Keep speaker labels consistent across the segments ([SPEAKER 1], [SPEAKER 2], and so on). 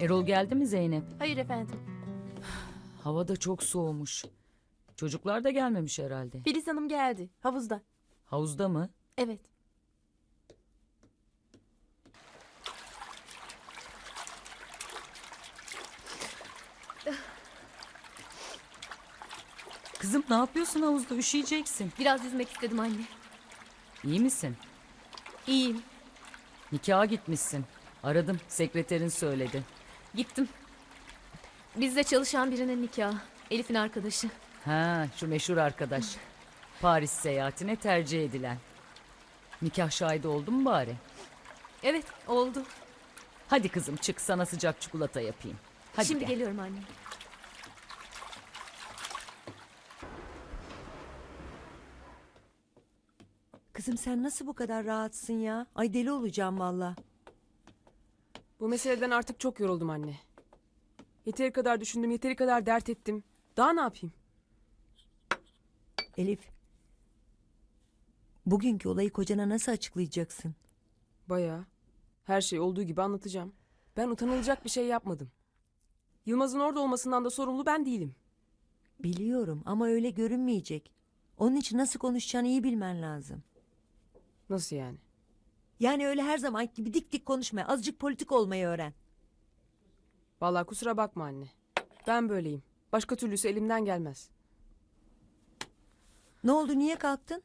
[SPEAKER 1] Erol geldi mi Zeynep?
[SPEAKER 2] Hayır efendim.
[SPEAKER 1] Hava da çok soğumuş. Çocuklar da gelmemiş herhalde.
[SPEAKER 2] Filiz Hanım geldi. Havuzda.
[SPEAKER 1] Havuzda mı?
[SPEAKER 2] Evet.
[SPEAKER 1] Kızım ne yapıyorsun havuzda? Üşüyeceksin.
[SPEAKER 2] Biraz yüzmek istedim anne.
[SPEAKER 1] İyi misin?
[SPEAKER 2] İyiyim.
[SPEAKER 1] Nikaha gitmişsin. Aradım. Sekreterin söyledi.
[SPEAKER 2] Gittim. Bizde çalışan birinin nikahı. Elif'in arkadaşı.
[SPEAKER 1] Ha, şu meşhur arkadaş. Paris seyahatine tercih edilen. Nikah şahidi oldu mu bari?
[SPEAKER 2] Evet oldu.
[SPEAKER 1] Hadi kızım çık sana sıcak çikolata yapayım. Hadi
[SPEAKER 2] Şimdi
[SPEAKER 1] gel.
[SPEAKER 2] geliyorum anne.
[SPEAKER 3] Kızım sen nasıl bu kadar rahatsın ya? Ay deli olacağım valla.
[SPEAKER 4] Bu meseleden artık çok yoruldum anne. Yeteri kadar düşündüm, yeteri kadar dert ettim. Daha ne yapayım?
[SPEAKER 3] Elif. Bugünkü olayı kocana nasıl açıklayacaksın?
[SPEAKER 4] Bayağı. Her şey olduğu gibi anlatacağım. Ben utanılacak bir şey yapmadım. Yılmaz'ın orada olmasından da sorumlu ben değilim.
[SPEAKER 3] Biliyorum ama öyle görünmeyecek. Onun için nasıl konuşacağını iyi bilmen lazım.
[SPEAKER 4] Nasıl yani?
[SPEAKER 3] Yani öyle her zaman gibi dik dik konuşma. Azıcık politik olmayı öğren.
[SPEAKER 4] Vallahi kusura bakma anne. Ben böyleyim. Başka türlüsü elimden gelmez.
[SPEAKER 3] Ne oldu niye kalktın?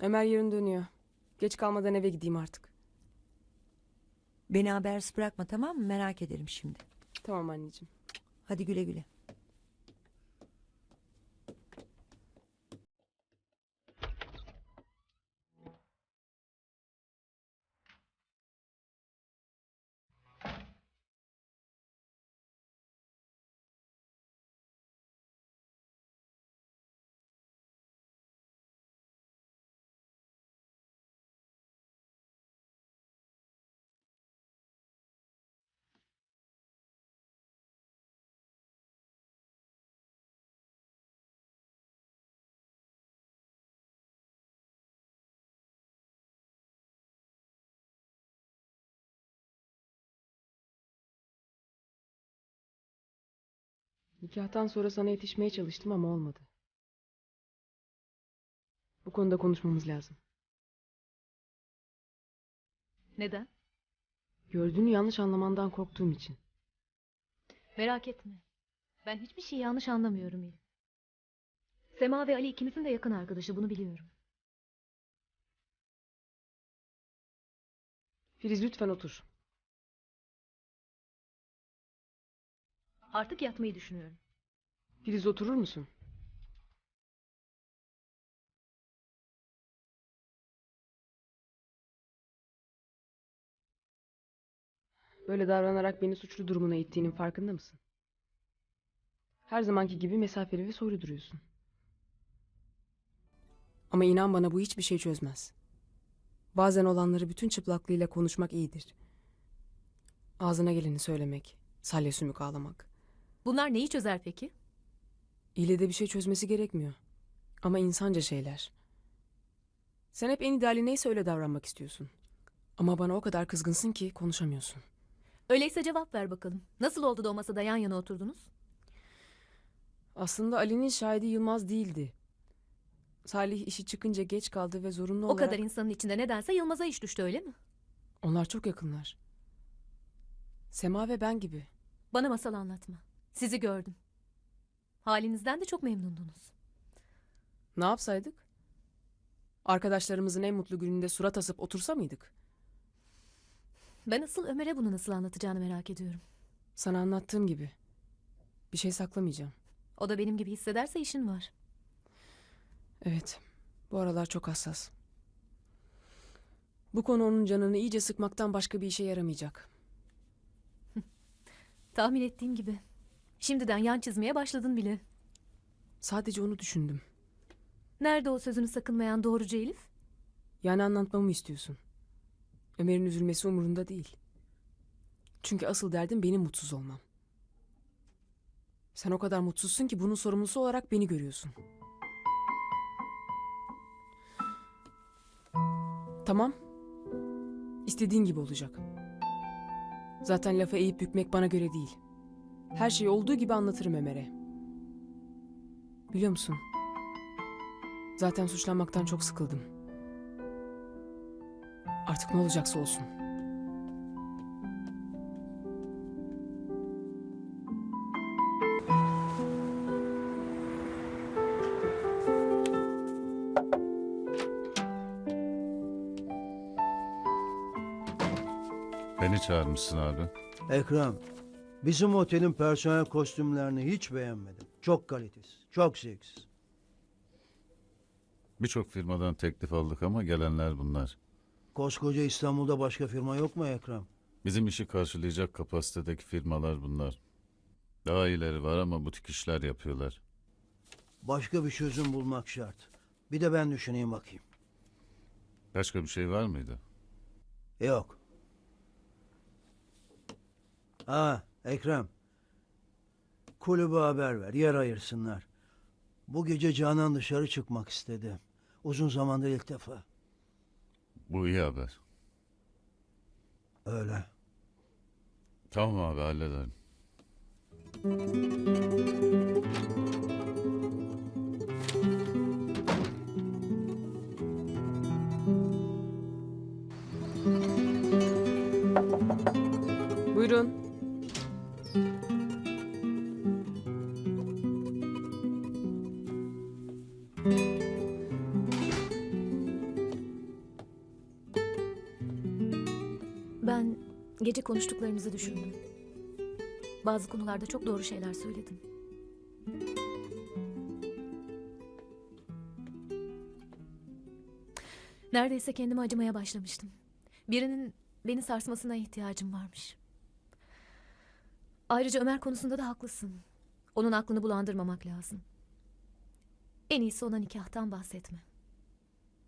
[SPEAKER 4] Ömer yarın dönüyor. Geç kalmadan eve gideyim artık.
[SPEAKER 3] Beni habersiz bırakma tamam mı? Merak ederim şimdi.
[SPEAKER 4] Tamam anneciğim.
[SPEAKER 3] Hadi güle güle.
[SPEAKER 4] Nikahtan sonra sana yetişmeye çalıştım ama olmadı. Bu konuda konuşmamız lazım.
[SPEAKER 2] Neden?
[SPEAKER 4] Gördüğünü yanlış anlamandan korktuğum için.
[SPEAKER 2] Merak etme. Ben hiçbir şey yanlış anlamıyorum Elif. Sema ve Ali ikimizin de yakın arkadaşı bunu biliyorum.
[SPEAKER 4] Filiz lütfen otur.
[SPEAKER 2] Artık yatmayı düşünüyorum.
[SPEAKER 4] Filiz oturur musun? Böyle davranarak beni suçlu durumuna ittiğinin farkında mısın? Her zamanki gibi mesafeli ve soru duruyorsun. Ama inan bana bu hiçbir şey çözmez. Bazen olanları bütün çıplaklığıyla konuşmak iyidir. Ağzına geleni söylemek, salya sümük ağlamak.
[SPEAKER 2] Bunlar neyi çözer peki?
[SPEAKER 4] İle de bir şey çözmesi gerekmiyor. Ama insanca şeyler. Sen hep en ideali neyse öyle davranmak istiyorsun. Ama bana o kadar kızgınsın ki konuşamıyorsun.
[SPEAKER 2] Öyleyse cevap ver bakalım. Nasıl oldu da o masada yan yana oturdunuz?
[SPEAKER 4] Aslında Ali'nin şahidi Yılmaz değildi. Salih işi çıkınca geç kaldı ve zorunlu
[SPEAKER 2] O
[SPEAKER 4] olarak...
[SPEAKER 2] kadar insanın içinde nedense Yılmaz'a iş düştü öyle mi?
[SPEAKER 4] Onlar çok yakınlar. Sema ve ben gibi.
[SPEAKER 2] Bana masal anlatma. Sizi gördüm. Halinizden de çok memnundunuz.
[SPEAKER 4] Ne yapsaydık? Arkadaşlarımızın en mutlu gününde surat asıp otursa mıydık?
[SPEAKER 2] Ben asıl Ömer'e bunu nasıl anlatacağını merak ediyorum.
[SPEAKER 4] Sana anlattığım gibi. Bir şey saklamayacağım.
[SPEAKER 2] O da benim gibi hissederse işin var.
[SPEAKER 4] Evet. Bu aralar çok hassas. Bu konu onun canını iyice sıkmaktan başka bir işe yaramayacak.
[SPEAKER 2] Tahmin ettiğim gibi. Şimdiden yan çizmeye başladın bile.
[SPEAKER 4] Sadece onu düşündüm.
[SPEAKER 2] Nerede o sözünü sakınmayan doğrucu Elif?
[SPEAKER 4] Yani anlatmamı istiyorsun. Ömer'in üzülmesi umurunda değil. Çünkü asıl derdim benim mutsuz olmam. Sen o kadar mutsuzsun ki bunun sorumlusu olarak beni görüyorsun. Tamam. İstediğin gibi olacak. Zaten lafa eğip bükmek bana göre değil. Her şeyi olduğu gibi anlatırım Ömer'e. Biliyor musun? Zaten suçlanmaktan çok sıkıldım. Artık ne olacaksa olsun.
[SPEAKER 5] Beni çağırmışsın abi.
[SPEAKER 6] Ekrem, bizim otelin personel kostümlerini hiç beğenmedim. Çok kalitesiz, çok zevksiz.
[SPEAKER 5] Birçok firmadan teklif aldık ama gelenler bunlar.
[SPEAKER 6] Koskoca İstanbul'da başka firma yok mu Ekrem?
[SPEAKER 5] Bizim işi karşılayacak kapasitedeki firmalar bunlar. Daha iyileri var ama butik işler yapıyorlar.
[SPEAKER 6] Başka bir çözüm bulmak şart. Bir de ben düşüneyim bakayım.
[SPEAKER 5] Başka bir şey var mıydı?
[SPEAKER 6] Yok. Ha, Ekrem. Kulübe haber ver, yer ayırsınlar. Bu gece Canan dışarı çıkmak istedi. Uzun zamandır ilk defa.
[SPEAKER 5] Bu iyi haber.
[SPEAKER 6] Öyle.
[SPEAKER 5] Tamam abi hallederim.
[SPEAKER 2] Gece konuştuklarımızı düşündüm. Bazı konularda çok doğru şeyler söyledim. Neredeyse kendime acımaya başlamıştım. Birinin beni sarsmasına ihtiyacım varmış. Ayrıca Ömer konusunda da haklısın. Onun aklını bulandırmamak lazım. En iyisi ona nikahtan bahsetme.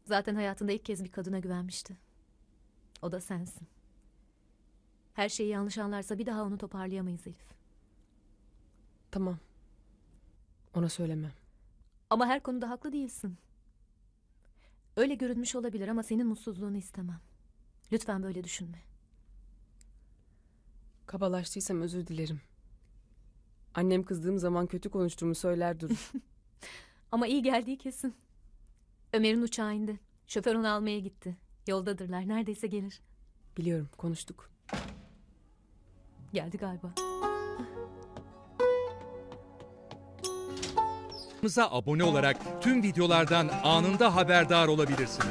[SPEAKER 2] Zaten hayatında ilk kez bir kadına güvenmişti. O da sensin. Her şeyi yanlış anlarsa bir daha onu toparlayamayız Elif.
[SPEAKER 4] Tamam. Ona söylemem.
[SPEAKER 2] Ama her konuda haklı değilsin. Öyle görünmüş olabilir ama senin mutsuzluğunu istemem. Lütfen böyle düşünme.
[SPEAKER 4] Kabalaştıysam özür dilerim. Annem kızdığım zaman kötü konuştuğumu söyler durur.
[SPEAKER 2] Ama iyi geldiği kesin. Ömer'in uçağı indi. Şoför onu almaya gitti. Yoldadırlar. Neredeyse gelir.
[SPEAKER 4] Biliyorum konuştuk.
[SPEAKER 2] Geldi galiba.
[SPEAKER 7] Kanalımıza abone olarak tüm videolardan anında haberdar olabilirsiniz.